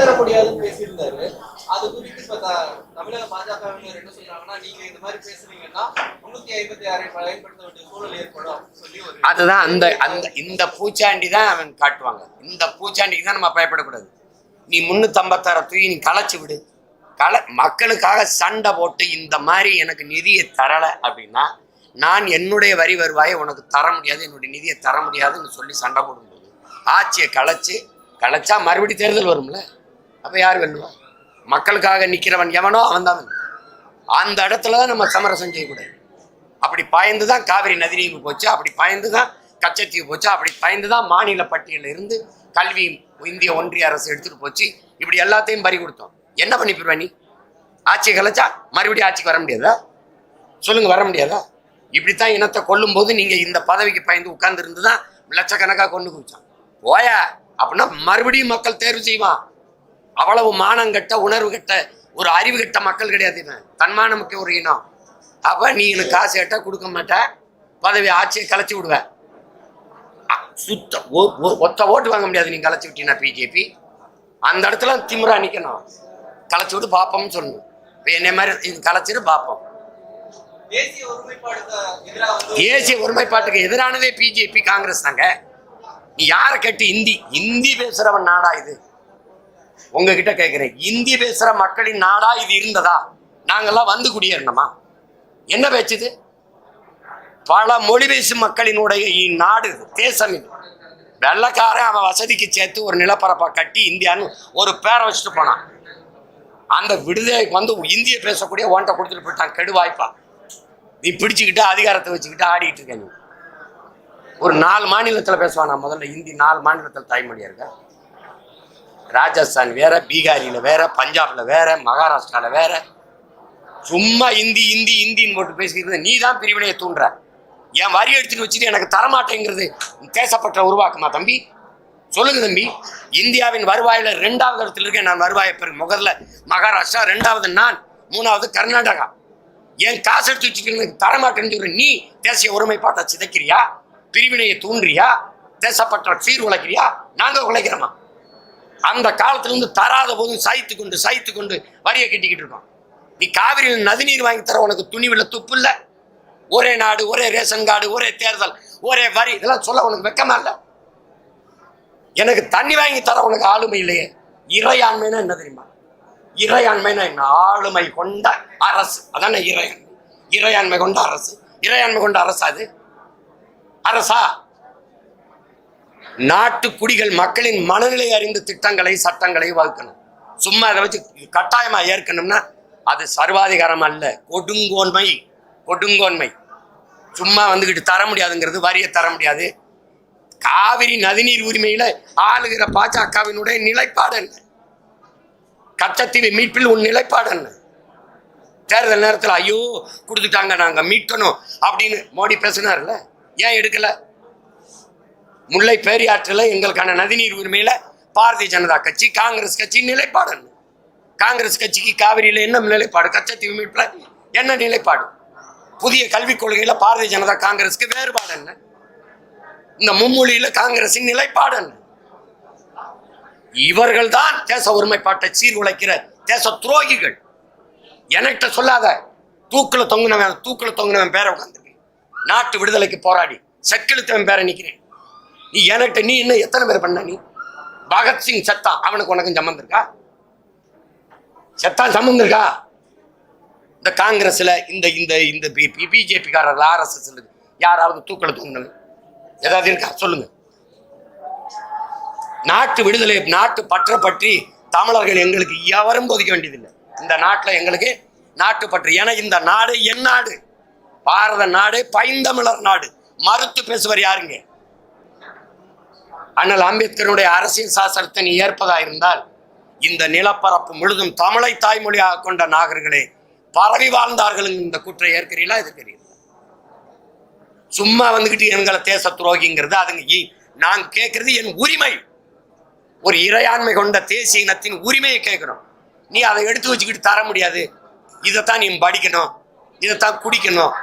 தர முடியாதுன்னு பேசியிருந்தாரு. அது குறித்து இப்ப தமிழக பாஜகவினர் என்ன சொல்றாங்கன்னா நீங்க இந்த மாதிரி பேசுறீங்கன்னா முன்னூத்தி ஐம்பத்தி ஆறை பயன்படுத்த வேண்டிய சூழல் ஏற்படும் சொல்லி ஒரு அதுதான் அந்த அந்த இந்த பூச்சாண்டி தான் அவன் காட்டுவாங்க. இந்த பூச்சாண்டிக்கு தான் நம்ம பயப்படக்கூடாது. நீ முன்னூத்தம்பத்தாற தூக்கி நீ களைச்சு விடு. கலை மக்களுக்காக சண்டை போட்டு இந்த மாதிரி எனக்கு நிதியை தரலை அப்படின்னா நான் என்னுடைய வரி வருவாயை உனக்கு தர முடியாது என்னுடைய நிதியை தர முடியாதுன்னு சொல்லி சண்டை போடும்போது ஆட்சியை களைச்சு களைச்சா மறுபடி தேர்தல் வரும்ல? அப்போ யார் வேணுமா மக்களுக்காக நிற்கிறவன் எவனோ அவன் தான் அந்த இடத்துல தான் நம்ம சமரசம் செய்யக்கூடாது. அப்படி பாய்ந்து தான் காவிரி நதிநீர் போச்சு அப்படி பாய்ந்து தான் கச்சத்தீவு போச்சு அப்படி பாய்ந்து தான் மாநில பட்டியலில் இருந்து கல்வி இந்திய ஒன்றிய அரசு எடுத்துகிட்டு போச்சு. இப்படி எல்லாத்தையும் பறி கொடுத்தோம். என்ன பண்ணி நீ? ஆட்சி கலைச்சா மறுபடியும் ஆட்சிக்கு வர முடியாதா? சொல்லுங்கள் வர முடியாதா? இப்படித்தான் இனத்தை கொல்லும் போது நீங்கள் இந்த பதவிக்கு பயந்து உட்கார்ந்து இருந்து தான் லட்சக்கணக்காக கொண்டு குவிச்சான். போயா? அப்படின்னா மறுபடியும் மக்கள் தேர்வு செய்வான். அவ்வளவு மானங்கட்ட உணர்வு கட்ட ஒரு அறிவு கட்ட மக்கள் கிடையாது இவன். தன்மானமுக்க ஒரு இனம். அப்ப நீ எனக்கு காசு கேட்டா கொடுக்க மாட்ட பதவி ஆட்சியை கலைச்சி விடுவ. அ, சுத்த ஒத்த ஓட்டு வாங்க முடியாது. நீ கலைச்சி விட்டீங்கன்னா பிஜேபி அந்த இடத்துல திமிரா நிக்கணும். கலைச்சி விட்டு பார்ப்போம்னு சொல்லணும். இப்போ என்னை மாதிரி இது கலைச்சிட்டு பார்ப்போம் தேசிய ஒருமைப்பாட்டுக்கு எதிரானதே பிஜேபி காங்கிரஸ் தாங்க. நீ யாரை கேட்டு இந்தி? இந்தி பேசுறவன் நாடா இது. உங்ககிட்ட கேட்கிறேன் இந்தி பேசுற மக்களின் நாடா இது இருந்ததா? நாங்கெல்லாம் வந்து குடியேறணுமா? என்ன பேச்சுது பல மொழி பேசும் மக்களினுடைய இந்நாடு தேசம் இது. வெள்ளக்காரன் அவன் வசதிக்கு சேர்த்து ஒரு நிலப்பரப்பை கட்டி இந்தியான்னு ஒரு பேரை வச்சுட்டு போனான். அந்த விடுதலைக்கு வந்து இந்திய பேசக்கூடிய ஓன்ட்ட கொடுத்துட்டு போயிட்டான். கெடுவாய்ப்பா. நீ பிடிச்சிக்கிட்டு அதிகாரத்தை வச்சுக்கிட்டு ஆடிக்கிட்டு இருக்க நீ. ஒரு நாலு மாநிலத்தில் பேசுவானா? முதல்ல ஹிந்தி நாலு மாநிலத்தில் தாய்மொழியாக இருக்கேன் ராஜஸ்தான் வேற பீகாரியில் வேற பஞ்சாப்ல வேற மகாராஷ்டிராவில் வேற. சும்மா இந்தி இந்தி இந்தின்னு போட்டு பேசிக்கிறது. நீ தான் பிரிவினையை தூண்டுற. என் வரி எடுத்துட்டு வச்சுட்டு எனக்கு தரமாட்டேங்கிறது பேசப்பட்ட உருவாக்குமா தம்பி? சொல்லுங்க தம்பி. இந்தியாவின் வருவாயில் ரெண்டாவது இடத்துல இருக்கேன் நான் வருவாயை பெரு முதல்ல மகாராஷ்டிரா ரெண்டாவது நான். மூணாவது கர்நாடகா. என் காசு எடுத்து வச்சுட்டு எனக்கு தரமாட்டேன்னு சொல்ற நீ தேசிய ஒருமைப்பாட்டை சிதைக்கிறியா? பிரிவினையை தூண்டுறியா? தேசப்பற்ற சீர் உழைக்கிறியா? நாங்கள் உழைக்கிறோமா? அந்த காலத்திலிருந்து தராத போதும் சாய்த்து கொண்டு சாய்த்து கொண்டு வரியை கட்டிக்கிட்டு இருக்கோம். நீ காவிரியில் நதிநீர் வாங்கி தர உனக்கு துணிவில் துப்பு இல்லை? ஒரே நாடு ஒரே ரேஷன் கார்டு ஒரே தேர்தல் ஒரே வரி. இதெல்லாம் சொல்ல உனக்கு வெக்கமா இல்லை? எனக்கு தண்ணி வாங்கி தர உனக்கு ஆளுமை இல்லையே. இறையாண்மைனா என்ன தெரியுமா? இறையாண்மைனா என்ன? ஆளுமை கொண்ட அரசு. அதான இறையாண்மை? இறையாண்மை கொண்ட அரசு. இறையாண்மை கொண்ட அரசு அது. அரசா? நாட்டு குடிகள் மக்களின் மனநிலை அறிந்த திட்டங்களை சட்டங்களை வகுக்கணும். சும்மா அதை வச்சு கட்டாயமா ஏற்கணும்னா அது சர்வாதிகாரம் அல்ல. கொடுங்கோன்மை கொடுங்கோன்மை. சும்மா வந்துக்கிட்டு தர முடியாதுங்கிறது வரியை தர முடியாது. காவிரி நதிநீர் உரிமையில ஆளுகிற பாஜகவினுடைய நிலைப்பாடு என்ன? கச்சத்தீவு மீட்பில் உன் நிலைப்பாடு என்ன? தேர்தல் நேரத்தில் ஐயோ கொடுத்துட்டாங்க நாங்கள் மீட்கணும் அப்படின்னு மோடி பேசினார்ல? ஏன் எடுக்கல? முல்லை பேரியாற்றில் எங்களுக்கான நதிநீர் உரிமையில பாரதிய ஜனதா கட்சி காங்கிரஸ் கட்சி நிலைப்பாடு காங்கிரஸ் கட்சிக்கு காவிரியில் என்ன நிலைப்பாடு? கச்சத்தீவு மீட்பில் என்ன நிலைப்பாடு? புதிய கல்விக் கொள்கையில் பாரதிய ஜனதா காங்கிரஸ்க்கு வேறுபாடு என்ன? இந்த மும்மொழியில் காங்கிரஸின் நிலைப்பாடு என்ன? இவர்கள் தான் தேச ஒருமைப்பாட்டை சீர்குலைக்கிற தேச துரோகிகள். எனக்கிட்ட சொல்லாத. தூக்கில் தொங்குனவன் தூக்கில் தொங்குனவன் பேரை உட்காந்து நாட்டு விடுதலைக்கு போராடி செக்கெழுத்தவன் பேரை நிற்கிறேன் நீ என்கிட்ட நீ இன்னும் எத்தனை பேர் பண்ண நீ? பகத்சிங் செத்தான் அவனுக்கு உனக்கும் சம்மந்தம் இருக்கா? செத்தான் சம்மந்தம் இருக்கா? இந்த காங்கிரஸில் இந்த இந்த இந்த பிஜேபிக்காரர்கள் ஆர்எஸ்எஸ் யாராவது தூக்கல தூங்கினது? ஏதாவது இருக்கா? சொல்லுங்க. நாட்டு விடுதலை நாட்டு பற்ற பற்றி தமிழர்கள் எங்களுக்கு எவரும் போதிக்க வேண்டியதில்லை. இந்த நாட்டில் எங்களுக்கு நாட்டு பற்று. ஏன்னா இந்த நாடு என் நாடு. பாரத நாடு பைந்தமிழர் நாடு. மறுத்து பேசுவர் யாருங்க? அண்ணல் அம்பேத்கருடைய அரசியல் சாசனத்தை நீ ஏற்பதா இருந்தால் இந்த நிலப்பரப்பு முழுதும் தமிழை தாய்மொழியாக கொண்ட நாகர்களே பரவி வாழ்ந்தார்கள் இந்த குற்றை ஏற்கிறீங்களா எதிர்க்கிறீங்களா சும்மா வந்துகிட்டு எங்களை தேச துரோகிங்கிறது அதுங்க நான் கேட்கறது என் உரிமை. ஒரு இறையாண்மை கொண்ட தேசிய இனத்தின் உரிமையை கேட்கணும் நீ அதை எடுத்து வச்சுக்கிட்டு தர முடியாது. இதைத்தான் நீ படிக்கணும். இதைத்தான் குடிக்கணும்.